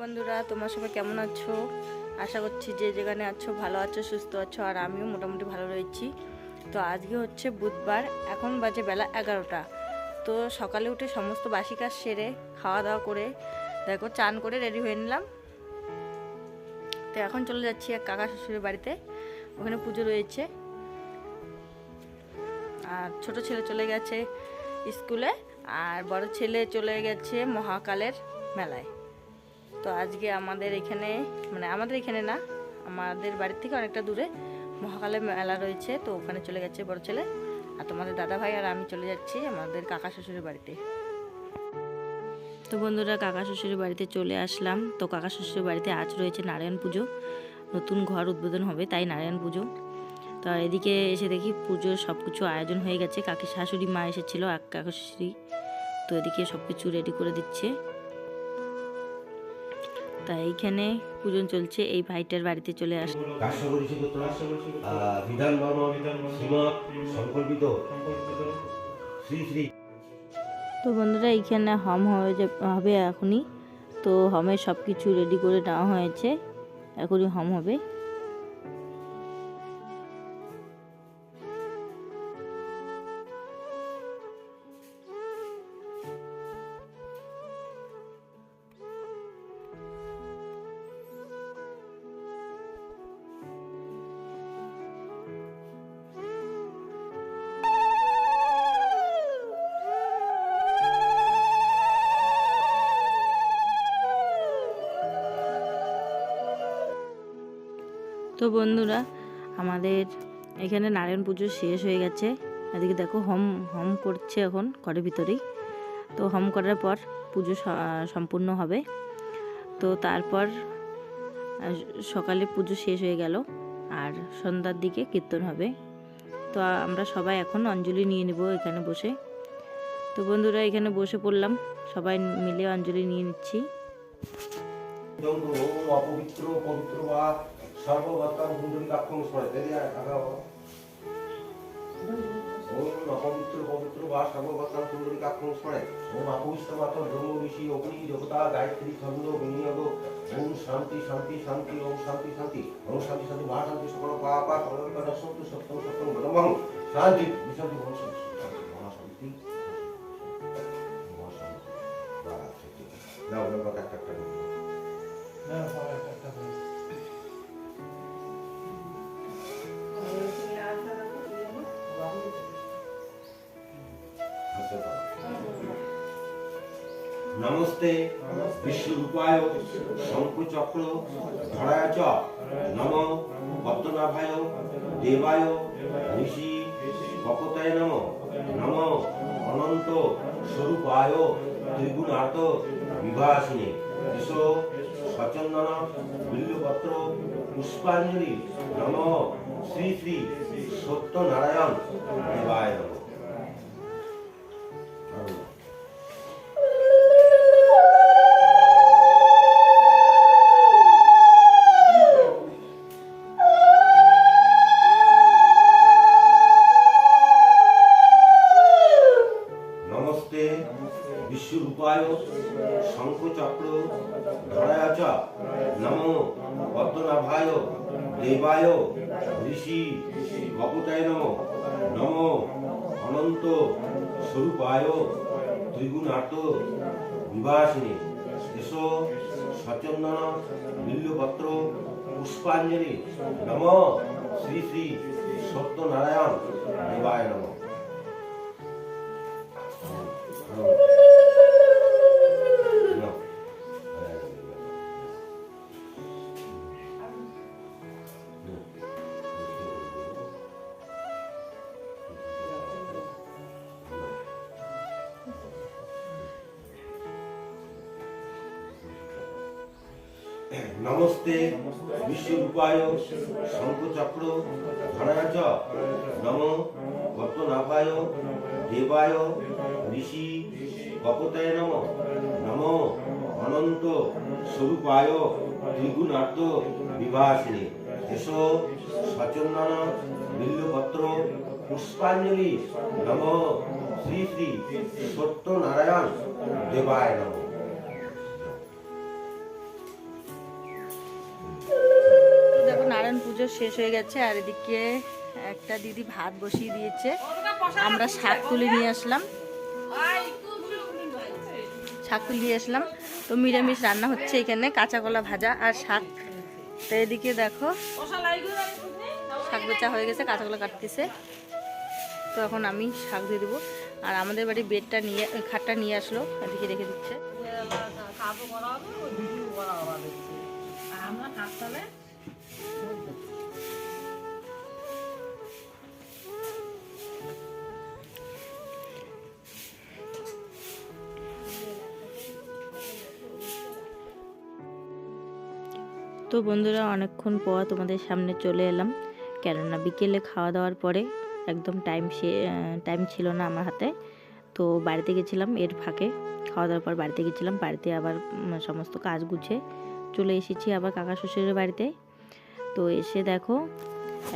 বন্ধুরা, তোমার সবাই কেমন আছো? আশা করছি যে যেখানে আছো ভালো আছো, সুস্থ আছো, আর আমিও মোটামুটি ভালো রয়েছি। তো আজকে হচ্ছে বুধবার, এখন বাজে বেলা এগারোটা। তো সকালে উঠে সমস্ত বাসি কাজ সেরে, খাওয়া দাওয়া করে, দেখো চান করে রেডি হয়ে নিলাম। তো এখন চলে যাচ্ছি এক কাকা শ্বশুরের বাড়িতে, ওখানে পুজো রয়েছে। আর ছোট ছেলে চলে গেছে স্কুলে, আর বড় ছেলে চলে গেছে মহাকালের মেলায়। তো আজকে আমাদের এখানে মানে আমাদের এখানে না, আমাদের বাড়ির থেকে অনেকটা দূরে মহাকালের মেলা রয়েছে, তো ওখানে চলে গেছে বড় ছেলে। আর তোমাদের দাদা ভাই আর আমি চলে যাচ্ছি আমাদের কাকা শ্বশুরের বাড়িতে। তো বন্ধুরা, কাকা শ্বশুরের বাড়িতে চলে আসলাম। তো কাকা শ্বশুরের বাড়িতে আজ রয়েছে নারায়ণ পুজো। নতুন ঘর উদ্বোধন হবে তাই নারায়ণ পুজো। তো এদিকে এসে দেখি পুজোর সব কিছু আয়োজন হয়ে গেছে। কাকি শাশুড়ি মা এসেছিল এক কাকা শাশুড়ি তো এদিকে সব কিছু রেডি করে দিচ্ছে। তা এইখানে পূজন চলছে এই ভাইটার বাড়িতে চলে আস কাশ্যপরিষি গোত্র আহ, বিধান সংকল্পিত। শ্রী শ্রী তো বন্ধুরা এইখানে হম হয়ে হবে এখনই। তো হমের সব কিছু রেডি করে নেওয়া হয়েছে। এখনই হম হবে। তো বন্ধুরা, আমাদের এখানে নারায়ণ পুজো শেষ হয়ে গেছে। এদিকে দেখো হোম হোম করছে এখন ঘরের ভিতরেই। তো হোম করার পর পুজো সম্পূর্ণ হবে। তো তারপর সকালে পুজো শেষ হয়ে গেল আর সন্ধ্যার দিকে কীর্তন হবে। তো আমরা সবাই এখন অঞ্জলি নিয়ে নেব এখানে বসে। তো বন্ধুরা, এখানে বসে পড়লাম। সবাই মিলে অঞ্জলি নিয়ে নিচ্ছি। অপবিত্র, পবিত্র বা সর্বভত্তাং কুণ্ডলিকাক্ষং স্মরতে দিয়া কাকা ওম অপবিত্র পবিত্র বা সর্বভত্তাং কুণ্ডলিকাক্ষং স্মরে ওম অপবিত্র মাত্র ব্রহ্ম ঋষি অগ্নি দেবতা গায়ত্রী বিনিয়োগ। ওম শান্তি শান্তি শান্তি, ওম শান্তি শান্তি। ওম শান্তি শান্তি শান্তি সকল পাপা সকল সত্য সত্যম সত্যম ব্রহ্মং শান্তি বিশান্তি একটা একটা। নমস্তে বিশ্বরূপায় শঙ্কুচক্র ধরায় চ নম পদ্মনাভায় দেবায় ঋষি কপতায় নম নম অনন্ত স্বরূপায় ত্রিগুণার্ত বিভাসিনী এস সচন্দন বিল্লপত্র পুষ্পাঞ্জলি নম শ্রী শ্রী সত্যনারায়ণ দেবায় নম দেবায় ঋষি। নম। নম। অনন্ত। স্বরূপায়। ত্রিগুণার্ত বিভাসিনী। এস সচন্দন। বিল্লপত্র। পুষ্পাঞ্জলি। নম। শ্রী শ্রী সত্যনারায়ণ। দেবায় নম। নমস্তে বিশ্বরূপায় শঙ্খচক্র ধরায় চ। নম পদ্মনাভায় দেবায়, ঋষি গপতায় নম। নম অনন্ত স্বরূপায় ত্রিগুণার্ত বিভাসিনী। এস সচন্দন বিল্লপত্র, পুষ্পাঞ্জলি। নম শ্রী শ্রী সত্যনারায়ণ দেবায় নম। পুজো শেষ হয়ে গেছে, আর এদিকে একটা দিদি ভাত বসিয়ে দিয়েছে। আমরা শাক তুলে নিয়ে আসলাম। শাক তুলে নিয়ে আসলাম। তো নিরামিষ রান্না হচ্ছে এখানে, কাঁচা কলা ভাজা আর শাক। তো এদিকে দেখো, শাক বেচা হয়ে গেছে, কাঁচা কলা কাটতেছে। তো এখন আমি শাক দিয়ে দেবো। আর আমাদের বাড়ি বেডটা নিয়ে, খাটটা নিয়ে আসলো, এদিকে রেখে দিচ্ছে। তো বন্ধুরা, অনেকক্ষণ পর তোমাদের সামনে চলে এলাম। কেননা বিকেলে খাওয়া দাওয়ার পরে একদম টাইম টাইম ছিল না আমার হাতে। তো বাড়িতে গেছিলাম এর ফাঁকে। খাওয়া দাওয়ার পর বাড়িতে গেছিলাম। বাড়িতে আবার সমস্ত কাজ গুছে চলে এসেছি আবার কাকা শ্বশুরের বাড়িতে। তো এসে দেখো,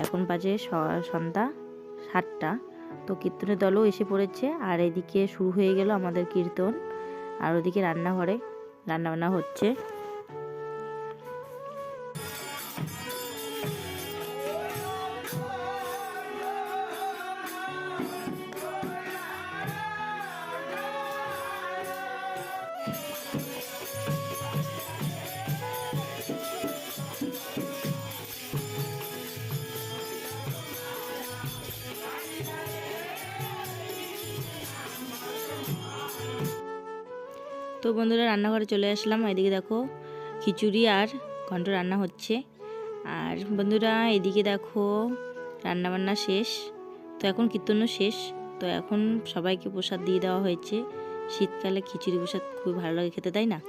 এখন বাজে সন্ধ্যা সাতটা। তো কীর্তনের দলও এসে পড়েছে। আর এদিকে শুরু হয়ে গেল আমাদের কীর্তন। আর ওদিকে রান্নাঘরে রান্নাবান্না হচ্ছে। বন্ধুরা রান্নাঘরে চলে আসলাম। এদিকে দেখো খিচুড়ি আর ঘন্ট রান্না হচ্ছে। আর বন্ধুরা এদিকে দেখো রান্নাবান্না শেষ। তো এখন কীর্তনও শেষ। তো এখন সবাইকে প্রসাদ দিয়ে দেওয়া হয়েছে। শীতকালে খিচুড়ি প্রসাদ খুবই ভালো লাগে খেতে, তাই না?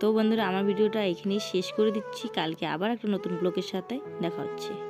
তো বন্ধুরা আমার ভিডিওটা এখানেই শেষ করে দিচ্ছি। কালকে আবার একটা নতুন ব্লগের সাথে দেখা হচ্ছে।